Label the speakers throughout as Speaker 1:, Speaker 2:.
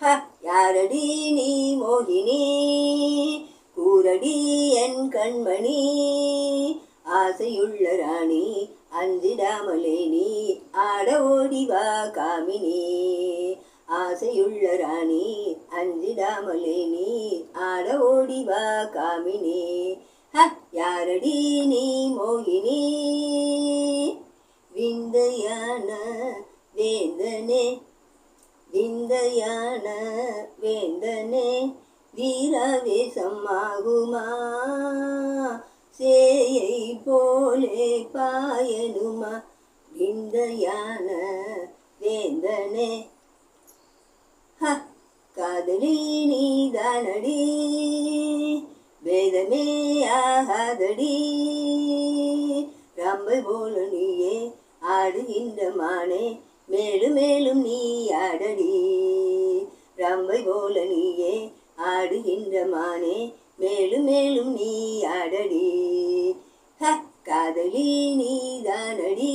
Speaker 1: ஹ, யாரடி நீ மோகினி? கூரடி என் கண்மணி. ஆசையுள்ள ராணி அஞ்சிடாமலே நீ. ஆட ஓடிவா காமினி. ஆசையுள்ள ராணி அஞ்சிடாமலே நீ. ஆட ஓடிவா காமினி. ஹ, யாரடி நீ மோகினி? விந்தையான வேந்தனே விந்தையான வேந்தனே வீராவேசமாகுமா சேயை போலே பாயனுமா விந்தையான வேந்தனே. ஹ, காதலி நீதானடி? வேதமே ஆகாதடி? ரம்பை போல நீயே ஆடுகின்ற மானே மேலும் மேலும் நீ ஆடடி ரம்பை போல நீயே ஆடுகின்ற மானே மேலும் மேலும் நீ ஆடடி ஹ, காதலி நீதானடி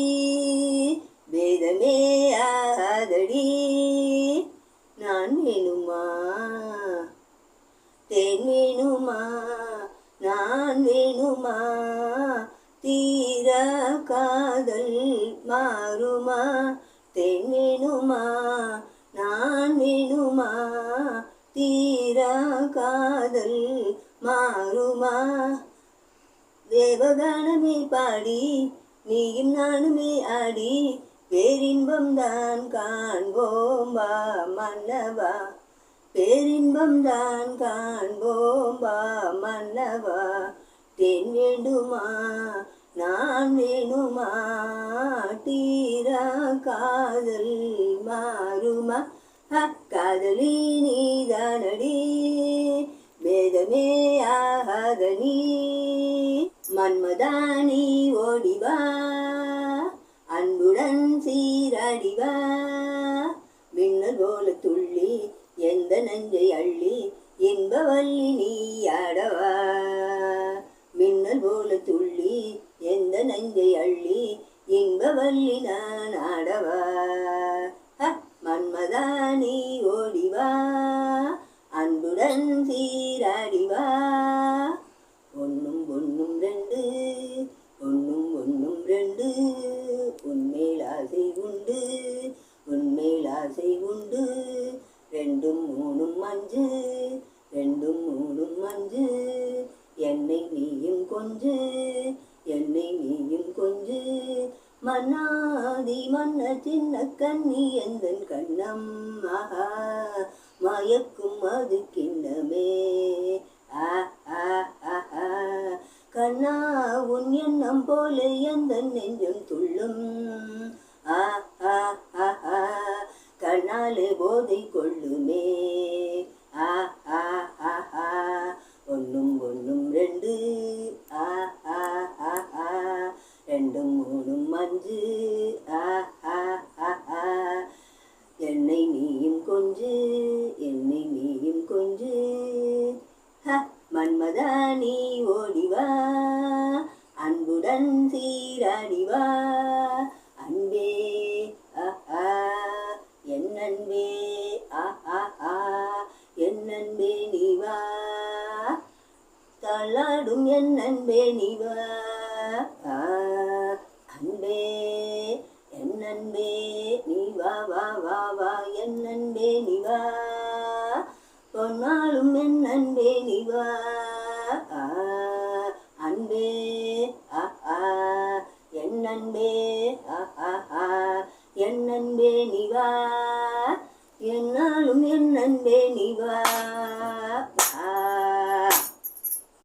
Speaker 1: வேதமே ஆகாதடி. நான் வேணுமா? தேன் வேணுமா? நான் வேணுமா? தீரா காதல் மாறுமா? தேனுமா நான் வேணுமா தீரா காதல் மாறுமா? தேவகானமே பாடி நீயும் நானுமே ஆடி பேரின்பம் தான் காண்போம் வா மன்னவா? பேரின்பம் தான் காண்போம் வா மன்னவா? தென் வேண்டுமா நான் வேணுமா தீரா காதல் மாறுமா? ஹ, காதலி நீதானடி. வேதமே ஆகாதனி மன்மதானி ஓடிவா. அன்புடன் சீராடிவா மின்னல் போல துள்ளி எந்த நஞ்சை அள்ளி இன்பவல்லி நீ ஆடவா மின்னல் போல துள்ளி எந்த நஞ்சை அள்ளி இன்பவல்லி நான் ஆடவா மன்மதா நீ ஓடிவா. அன்புடன் சீராடிவா. ஒன்னும் ஒன்னும் ரெண்டு ஒன்னும் ஒன்னும் ரெண்டு. உன்மேல் ஆசை உண்டு உன்மேல் ஆசை உண்டு. ரெண்டும் மூணும் அஞ்சு ரெண்டும் மூணும் அஞ்சு. என்னை நீயும் கொஞ்சு நீயும் கொஞ்சு. மன்னாதி மன்ன சின்ன கண்ணி எந்தன் கண்ணம் ஆஹா மயக்கும் அது கிண்ணமே. ஆ ஆ ஆஹா கண்ணா உன் எண்ணம் போல எந்த நெஞ்சம் துள்ளும். ஆ ஆ ஆஹா கண்ணாலே போதை கொள்ளுமே. ரெண்டும் மூணும் அஞ்சு. ஆ ஆ ஆஹா என்னை நீயும் கொஞ்சு என்னை நீயும் கொஞ்சு. ஹ, மன்மதா நீ ஓடிவா அன்புடன் சீராடிவா அன்பே ஆ என் அன்பே ஆ என் அன்பே நீவா தள்ளாடும் என் அன்பே நீவா அன்பே என் அன்பே நீ வா வா வா வா என் அன்பே நீ வா. பொன்னாலும் என் அன்பே நீ வா. அன்பே ஆ என் அன்பே ஆ என் அன்பே நீ வா. என்னாலும் என் அன்பே நீ வா.